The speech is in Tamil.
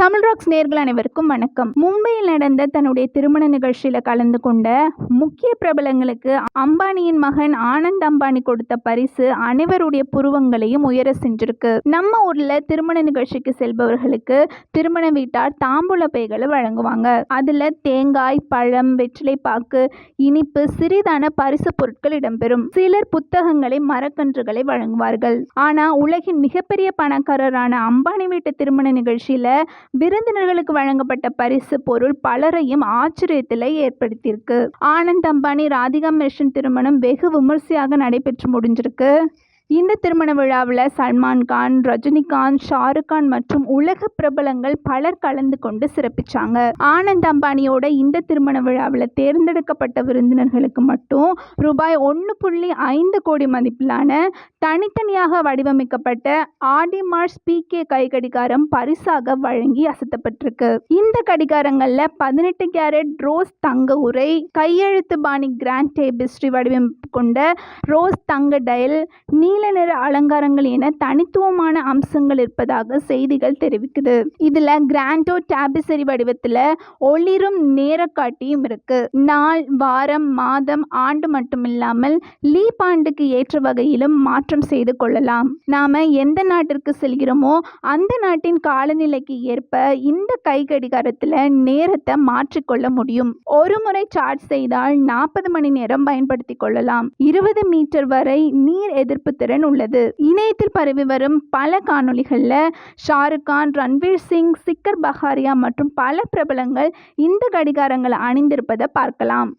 தமிழ் ராக்ஸ் நேர்கள் அனைவருக்கும் வணக்கம். மும்பையில் நடந்த தன்னுடைய திருமண நிகழ்ச்சியில் கலந்து கொண்ட முக்கிய பிரபலங்களுக்கு அம்பானியின் மகன் ஆனந்த் அம்பானி கொடுத்த பரிசு அனைவருடைய புருவங்களையும் உயர செஞ்சிருக்கு நம்ம ஊர்ல திருமண நிகழ்ச்சிக்கு செல்பவர்களுக்கு திருமண வீட்டார் தாம்பூல பைகளை வழங்குவாங்க. அதுல தேங்காய் பழம் வெற்றிலைப்பாக்கு இனிப்பு சிறிதான பரிசு பொருட்கள் இடம்பெறும். சிலர் புத்தகங்களை மரக்கன்றுகளை வழங்குவார்கள். ஆனா உலகின் மிகப்பெரிய பணக்காரரான அம்பானி வீட்டு திருமண நிகழ்ச்சியில விருந்தினர்களுக்கு வழங்கப்பட்ட பரிசு பொருள் பலரையும் ஆச்சரியத்தில் ஏற்படுத்தியிருக்கு. ஆனந்த் அம்பானி ராதிகா மிஷன் திருமணம் வெகு விமர்சையாக நடைபெற்று முடிஞ்சிருக்கு. இந்த திருமண விழாவில் சல்மான் கான் ரஜினிகாந்த் ஷாருக் கான் மற்றும் உலக பிரபலங்கள் பலர் கலந்து கொண்டு சிறப்பிச்சாங்க. ஆனந்த் அம்பானியோட இந்த திருமண விழாவில் தேர்ந்தெடுக்கப்பட்ட விருந்தினர்களுக்கு மட்டும் ரூபாய் ஒன்று புள்ளி ஐந்து கோடி மதிப்பிலான தனித்தனியாக வடிவமைக்கப்பட்ட ஆடி மார்ஸ் பிகே கை கடிகாரம் பரிசாக வழங்கி அசத்தப்பட்டிருக்கு. இந்த கடிகாரங்களில் பதினெட்டு கேரட் ரோஸ் தங்க உரை கையெழுத்து பாணி கிராண்ட் டேபிஸ்ட்ரி வடிவமைப்பு கொண்ட ரோஸ் தங்க டயல் நீ நீல நிற அலங்காரங்கள் என தனித்துவமான அம்சங்கள் இருப்பதாக செய்திகள் தெரிவிக்குது. இதுல கிராண்டோ டேபிசரி வடிவத்துல ஒளிரும் நேரக்காட்டியும் இருக்கு. நாள் வாரம் மாதம் ஆண்டு மட்டும் இல்லாமல் லீப் ஆண்டுக்கு ஏற்ற வகையிலும் மாற்றம் செய்து கொள்ளலாம். நாம எந்த நாட்டிற்கு செல்கிறோமோ அந்த நாட்டின் காலநிலைக்கு ஏற்ப இந்த கை கடிகாரத்துல நேரத்தை மாற்றிக்கொள்ள முடியும். ஒரு முறை சார்ஜ் செய்தால் நாற்பது மணி நேரம் பயன்படுத்தி கொள்ளலாம். இருபது மீட்டர் வரை நீர் எதிர்ப்பு திறன் உள்ளது. இணையத்தில் பரவி வரும் பல காணொளிகளில் ஷாருக் கான் ரன்வீர் சிங் சிக்கர் பஹாரியா மற்றும் பல பிரபலங்கள் இந்த கடிகாரங்களை அணிந்திருப்பதை பார்க்கலாம்.